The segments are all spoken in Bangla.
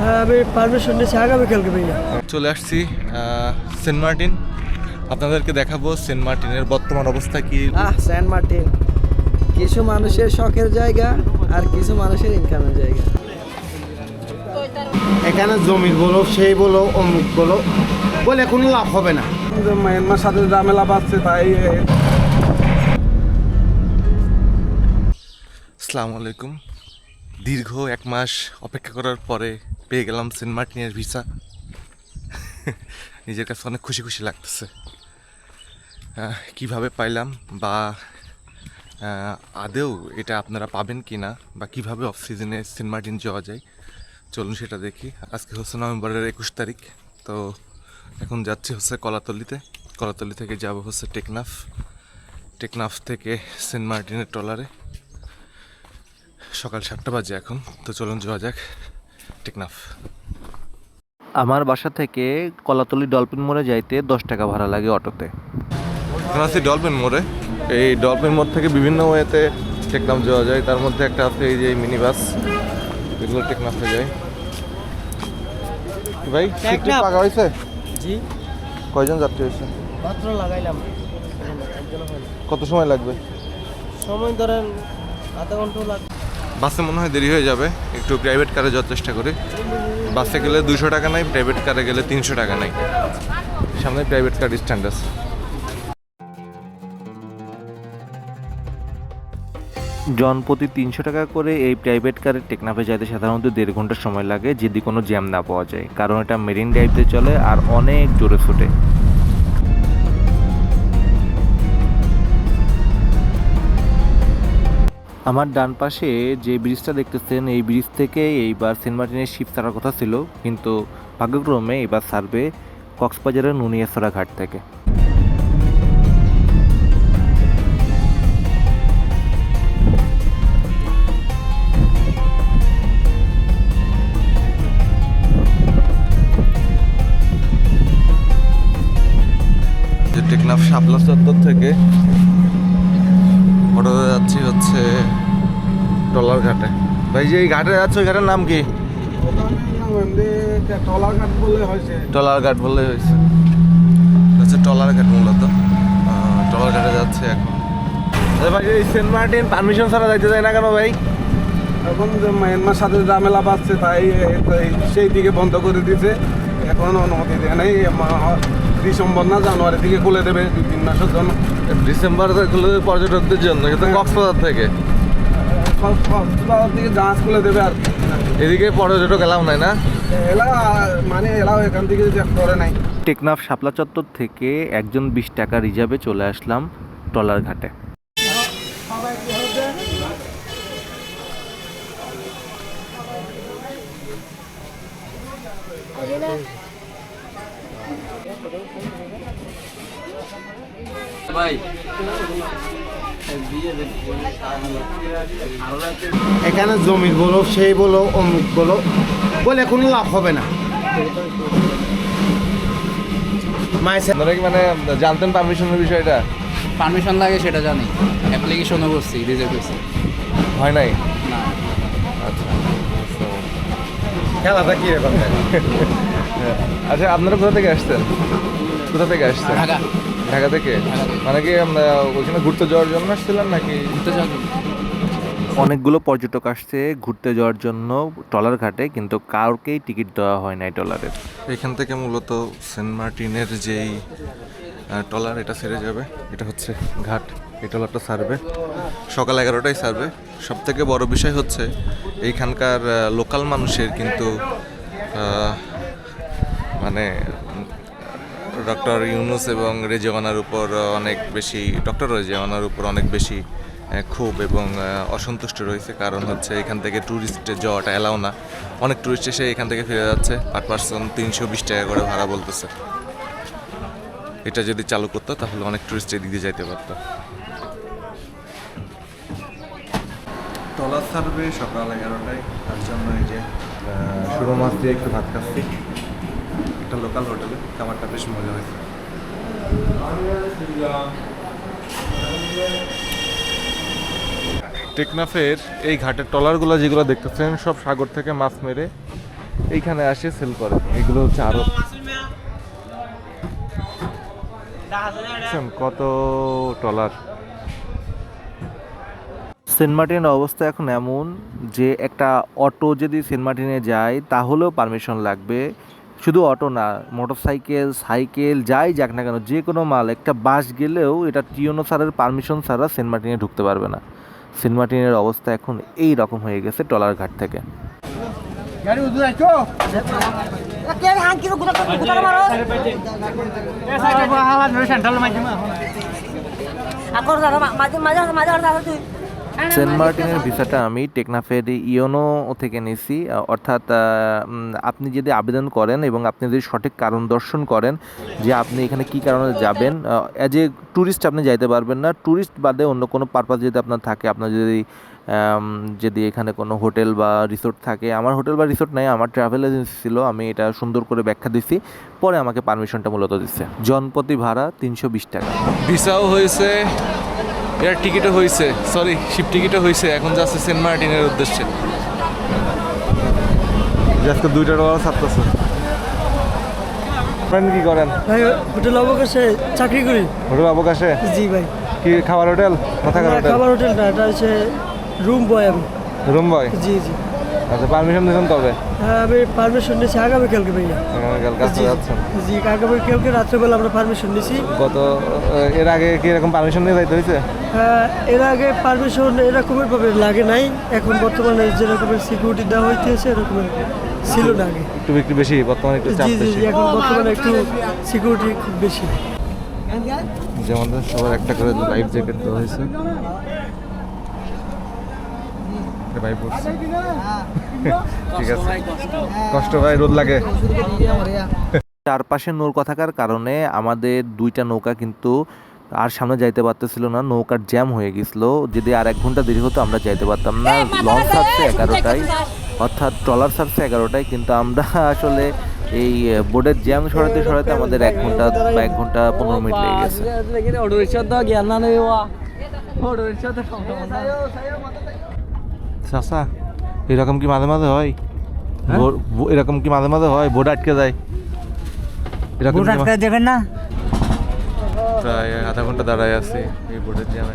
হ্যাঁ আমি পারমিশন নিয়েছি আগামীকালকে ভাইয়া। চলে আসছি সেন্ট মার্টিন। আপনাদেরকে দেখাবো সেন্ট মার্টিনের বর্তমান অবস্থা কি। আহ সেন্ট মার্টিন। কিছু মানুষের শখের জায়গা আর কিছু মানুষের ইনকামের জায়গা। এখানে জমির বলো সেই বলো অমুক বলো বলে কোনো লাভ হবে না। মায়ানমার সাথে ঝামেলা বাড়ছে তাই আসসালামু আলাইকুম। দীর্ঘ এক মাস অপেক্ষা করার পরে পেয়ে গেলাম সেন্ট মার্টিনের ভিসা। নিজের কাছে অনেক খুশি খুশি লাগতেছে। কীভাবে পাইলাম বা আদেও এটা আপনারা পাবেন কি না বা কীভাবে অফ সিজনে সেন্ট মার্টিন যাওয়া যায়, চলুন সেটা দেখি। আজকে হচ্ছে নভেম্বরের একুশ তারিখ, তো এখন যাচ্ছি হচ্ছে কলাতলিতে। কলাতলি থেকে যাব হচ্ছে টেকনাফ। টেকনাফ থেকে সেন্ট মার্টিনের ট্রলারে। সকাল সাতটা বাজে এখন, তো চলুন যাওয়া যাক। টেকনাফ আমার বাসা থেকে কলাতলি ডলফিন মোড়ে যাইতে দশ টাকা ভাড়া লাগে অটোতে। এখন আছি ডলফিন মোড়ে। এই ডলফিন মোড় থেকে বিভিন্ন ওয়েতে টেকনাফ যাওয়া যায়। তার মধ্যে একটা আছে এই যে মিনি বাস এগুলো টেকনাফে যায়। ভাই সিটটি পাকা হয়েছে? জি। কয়জন যাত্রী হয়েছে? মাত্র লাগাইলাম। কত সময় লাগবে? সময় ধরেন আধা ঘণ্টা লাগবে। বাসে মনে হয় দেরি হয়ে যাবে। একটু প্রাইভেট কারে যাওয়ার চেষ্টা করি। বাসে গেলে দুশো টাকা নাই প্রাইভেট কারে গেলে তিনশো টাকা নাই। সামনে প্রাইভেট কার স্ট্যান্ড আছে। জনপ্রতি তিনশো টাকা করে এই প্রাইভেট কারে টেকনাফে যাইতে সাধারণত দেড় ঘণ্টা সময় লাগে, যদি কোনো জ্যাম না পাওয়া যায়। কারণ এটা মেরিন ড্রাইভতে চলে আর অনেক জোরে ছোটে আমার ডান পাশে যে ব্রিজটা দেখতেছেন, এই ব্রিজ থেকে এইবার সেন্ট মার্টিনের শিপ ছাড়ার কথা ছিল, কিন্তু ভাগ্যক্রমে এবার সার্ভে কক্সবাজারের নুনিয়াছড়া ঘাট থেকে। টেকনাফ শাপলা চত্বর থেকে অটোতে যাচ্ছি হচ্ছে টলার ঘাটে। ভাই যে এই ঘাটে যাচ্ছে ওই ঘাটের নাম কি? টলার ঘাট বলে হয়েছে। টলার ঘাট হয়েছে হচ্ছে টলার ঘাট মূলত। টলার ঘাটে যাচ্ছে এখন। আরে ভাই এই সেন্ট মার্টিন পারমিশন ছাড়া যাইতে যায় না কেন ভাই? এখন যে মায়ানমার সাথে ঝামেলা বাড়ছে তাই সেই দিকে বন্ধ করে দিয়েছে এখন অনুমতি দেয় নাই ডিসেম্বর না জানুয়ারি থেকে খুলে দেবে দুই তিন মাসের জন্য। ডিসেম্বর খুলে দেবে পর্যটকদের জন্য কিন্তু কক্সবাজার থেকে। থেকে জাহাজ খুলে দেবে আর। এদিকে পর্যটক এলাও নাই না? এলা মানে এলাও এখান থেকে করে নাই। টেকনাফ শাপলা চত্বর থেকে একজন বিশ টাকা রিজার্ভে চলে আসলাম টলার ঘাটে। এখানে জমির বলো সেই বলো অমুক বলো বলে কোনো লাভ হবে না। আপনারা কি মানে জানতেন পারমিশনের বিষয়টা? পারমিশন লাগে সেটা জানি। অ্যাপ্লিকেশনও করছি রিজার্ভ করছি। হয় নাই? না। আচ্ছা খেলাটা কীরকম আচ্ছা আপনারা কোথা থেকে আসছেন? কোথা থেকে আসছেন? ঢাকা। ঢাকা থেকে? মানে কি আমরা ওইখানে ঘুরতে যাওয়ার জন্য আসছিলেন নাকি? ঘুরতে যাওয়ার অনেকগুলো পর্যটক আসছে ঘুরতে যাওয়ার জন্য টলার ঘাটে কিন্তু কাউকেই টিকিট দেওয়া হয় নাই টলারের এখান থেকে মূলত সেন্ট মার্টিনের যেই আহ, ট্রলার এটা ছেড়ে যাবে। এটা হচ্ছে ঘাট। এই ট্রলারটা ছাড়বে সকাল এগারোটায় ছাড়বে সব থেকে বড় বিষয় হচ্ছে এইখানকার লোকাল মানুষের কিন্তু মানে ডক্টর ইউনুস এবং রেজিওয়ানার উপর অনেক বেশি, ডক্টর রেজিওয়ানার উপর অনেক বেশি ক্ষোভ এবং অসন্তুষ্ট রয়েছে। কারণ হচ্ছে এখান থেকে ট্যুরিস্টে যাওয়াটা এলাও না। অনেক ট্যুরিস্ট এসে এখান থেকে ফিরে যাচ্ছে। পার পার্সন তিনশো বিশ টাকা করে ভাড়া বলতেছে। এটা যদি চালু করতো, তাহলে অনেক ট্যুরিস্ট এদিক দিয়ে যাইতে পারতো। টলার সার্ভে সকাল এগারোটায়। তার জন্য এই যে শুরু মাছ দিয়ে একটু ভাত খাচ্ছি। একটা লোকাল হোটেলে খাবারটা বেশ মজা হয়েছে। টেকনাফের এই ঘাটের ট্রলারগুলো যেগুলো দেখতেছেন, সব সাগর থেকে মাছ মেরে এইখানে আসে সেল করে। এগুলো হচ্ছে আরও কত টলার সেন্ট মার্টিনের অবস্থা এখন এমন যে একটা অটো যদি সেন্ট মার্টিনে যায়, তাহলেও পারমিশন লাগবে। শুধু অটো না মোটরসাইকেল সাইকেল যাই যাক না কেন যে কোনো মাল একটা বাস গেলেও এটা টিওনো স্যারের পারমিশন ছাড়া সেন্ট মার্টিনে ঢুকতে পারবে না। সেন্ট মার্টিনের অবস্থা এখন এই রকম হয়ে গেছে টলার ঘাট থেকে। Aku harus ada সেন্ট মার্টিনের ভিসাটা আমি টেকনাফের ইয়োনো থেকে নিয়েছি আহ, অর্থাৎ আপনি যদি আবেদন করেন এবং আপনি যদি সঠিক কারণ দর্শন করেন যে আপনি এখানে কি কারণে যাবেন অ্যাজ এ ট্যুরিস্ট আপনি যাইতে পারবেন না। ট্যুরিস্ট বাদে অন্য কোনো পারপাস যদি আপনার থাকে আপনার যদি যদি এখানে কোনো হোটেল বা রিসোর্ট থাকে। আমার হোটেল বা রিসোর্ট নাই আমার ট্রাভেল এজেন্সি ছিল আমি এটা সুন্দর করে ব্যাখ্যা দিছি। পরে আমাকে পারমিশনটা মূলত দিচ্ছে জনপ্রতি ভাড়া তিনশো বিশ টাকা। ভিসাও হয়েছে এয়ার টিকিটও হয়েছে সরি শিপ টিকিটও হয়েছে এখন যাচ্ছে সেন্ট মার্টিনের উদ্দেশ্যে। আজকে দুইটা ডলার ছাড়তেছে। ফ্রেন্ড কি করেন? ভাই হোটেল অবকাশে চাকরি করি। হোটেল অবকাশে? জি ভাই। কি খাবার হোটেল? না থাকার হোটেল? খাবার হোটেল না এটা হচ্ছে রুম বয় আমি। Room boy? জি জি। আচ্ছা পারমিশন দিয়েছেন তবে? হ্যাঁ আমি পারমিশন নিয়েছি আগামীকালকে ভাইয়া। আগামীকাল কাজটা জি যাচ্ছেন? জি আগামীকালকে রাত্রেবেলা আমরা পারমিশন নিয়েছি গত এর আগে কি এরকম পারমিশন নিয়ে যাইতে হয়েছে হ্যাঁ, এর আগে পারমিশন এরকমের ভাবে লাগে নাই। এখন বর্তমানে যেরকমের সিকিউরিটি দেওয়া হইতেছে এরকমের ছিল না আগে। একটু বিক্রি বেশি বর্তমানে একটু চাপ বেশি। জি এখন বর্তমানে একটু সিকিউরিটি খুব বেশি। যেমন সবার একটা করে লাইফ জ্যাকেট দেওয়া হয়েছে এটা ভাই পড়ছে ঠিক আছে কষ্ট ভাই রোদ লাগে চারপাশে নৌকা থাকার কারণে আমাদের দুইটা নৌকা কিন্তু আর সামনে যাইতে পারতেছিল না নৌকার জ্যাম হয়ে গেছিল যদি আর এক ঘণ্টা দেরি হতো আমরা যাইতে পারতাম না লঞ্চ ছাড়ছে এগারোটায় অর্থাৎ ট্রলার ছাড়ছে এগারোটায় কিন্তু আমরা আসলে এই বোর্ডের জ্যাম সরাতে সরাতে আমাদের এক ঘণ্টা বা এক ঘণ্টা পনেরো মিনিট লেগে গেছে চাষা এরকম কি মাঝে মাঝে হয়? ভোর- এরকম কি মাঝে মাঝে হয়? বোর্ড আটকে যায়। এরকম কি দেবেন না। প্রায় আধা ঘণ্টা দাঁড়ায় আছি এই বোর্ডের জ্যামে।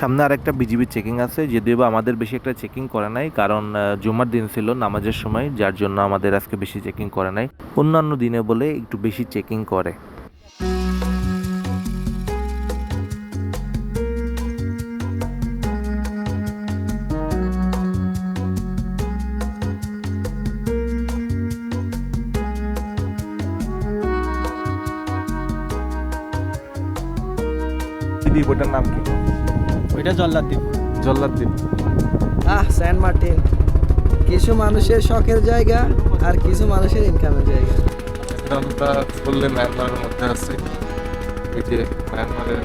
সামনে আর একটা বিজিবি চেকিং আছে, যদিও বা আমাদের বেশি একটা চেকিং করে নাই, কারণ জুমার দিন ছিল নামাজের সময়, যার জন্য আমাদের আজকে বেশি চেকিং করে নাই। অন্যান্য দিনে বলে একটু বেশি চেকিং করে। ওটার নাম কি? ওইটা জল্লাদ দ্বীপ জল্লাদ দ্বীপ আহ সেন্ট মার্টিন কিছু মানুষের শখের জায়গা আর কিছু মানুষের ইনকামের জায়গা। এটা আমরা বললে মায়ানমারের মধ্যে আছে। এই যে মায়ানমারের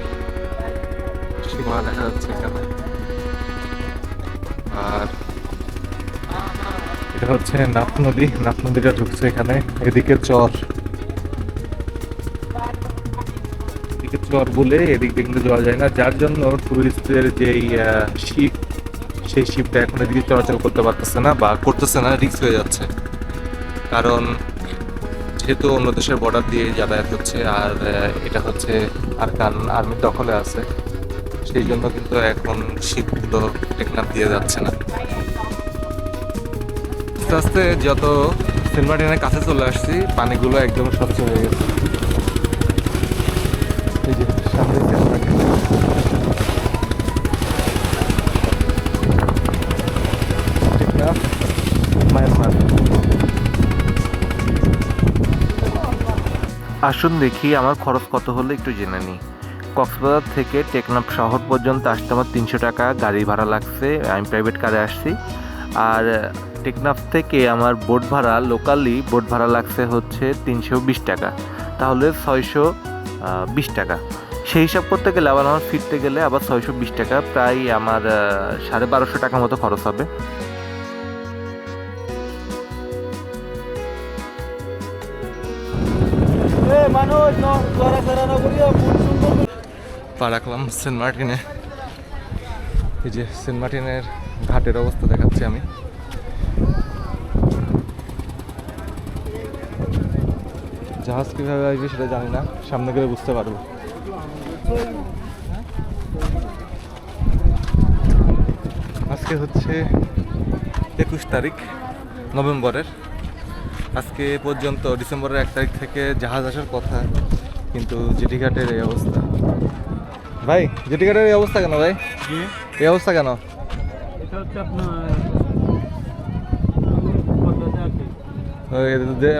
সীমা দেখা যাচ্ছে এখানে। আর এটা হচ্ছে নাফ নদী। নাফ নদীটা ঢুকছে এখানে। এদিকে চর। চর বলে এদিক দিয়ে কিন্তু যাওয়া যায় না। যার জন্য টুরিস্টদের যেই শিপ সেই শিপটা এখন এদিকে চলাচল করতে পারতেছে না বা করতেছে না রিস্ক হয়ে যাচ্ছে। কারণ যেহেতু অন্য দেশের বর্ডার দিয়ে যাতায়াত হচ্ছে, আর এটা হচ্ছে আরকান আর্মির দখলে আছে, সেই জন্য কিন্তু এখন শিপগুলো টেকনাফ দিয়ে যাচ্ছে না। আস্তে আস্তে যত মার্টিনের কাছে চলে আসছি, পানিগুলো একদম স্বচ্ছ হয়ে গেছে। আসুন দেখি আমার খরচ কত হলো একটু জেনে নিই। কক্সবাজার থেকে টেকনাফ শহর পর্যন্ত আসতে আমার তিনশো টাকা গাড়ি ভাড়া লাগছে, আমি প্রাইভেট কারে আসছি। আর, টেকনাফ থেকে আমার বোট ভাড়া লোকালি বোট ভাড়া লাগছে হচ্ছে তিনশো বিশ টাকা। তাহলে ছয়শো বিশ টাকা। সেই হিসাব করতে গেলে আবার আমার ফিরতে গেলে আবার ছয়শো বিশ টাকা, প্রায় আমার সাড়ে বারোশো টাকা মতো খরচ হবে। পা রাখলাম সেন্ট মার্টিনে। এই যে সেন্ট মার্টিনের ঘাটের অবস্থা দেখাচ্ছি আমি। জাহাজ কীভাবে আসবে সেটা জানি না, সামনে গেলে বুঝতে পারব। আজকে হচ্ছে একুশ তারিখ, নভেম্বরের। আজকে পর্যন্ত ডিসেম্বরের এক তারিখ থেকে জাহাজ আসার কথা, কিন্তু জেটি ঘাটের এই অবস্থা। ভাই জেটি ঘাটের এই অবস্থা কেন ভাই? এই অবস্থা কেন? এটা হচ্ছে আপনার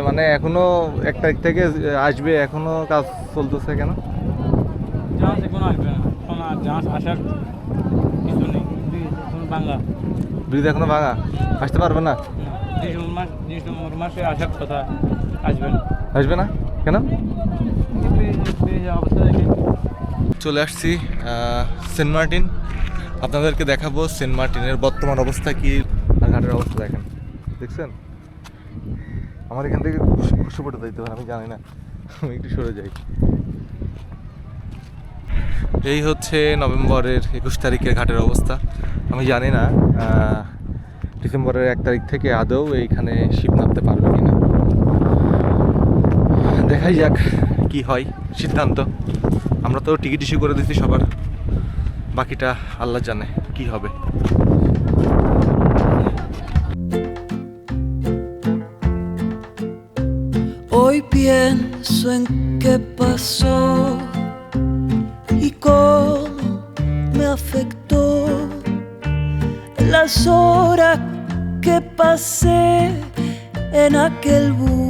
মানে এখনও এক তারিখ থেকে আসবে এখনও কাজ চলতেছে কেন? জাহাজ এখন আসবে না জাহাজ আসার কিছু নেই। এখন ব্রিজ এখনও ভাঙা? আসতে পারবে না? ডিসেম্বর মাসে আসার কথা আসবে না। আসবে না? কেন? অবস্থা দেখে চলে আসছি সেন্ট মার্টিন। আপনাদেরকে দেখাবো সেন্ট মার্টিনের বর্তমান অবস্থা কি, আর ঘাটের অবস্থা দেখেন। দেখছেন? আমার এখান থেকে খুশি পড়ে দিতে হবে আমি জানি না, আমি একটু সরে যাই। এই হচ্ছে নভেম্বরের একুশ তারিখের ঘাটের অবস্থা। আমি জানি না ডিসেম্বরের এক তারিখ থেকে আদৌ এইখানে শিপ নামতে পারবে কিনা। দেখাই যাক কি হয়, সিদ্ধান্ত। আমরা তো টিকিট ইস্যু করে দিচ্ছি সবার বাকিটা আল্লাহ জানে কি হবে Hoy pienso en qué pasó y cómo me afectó las horas que pasé en aquel bus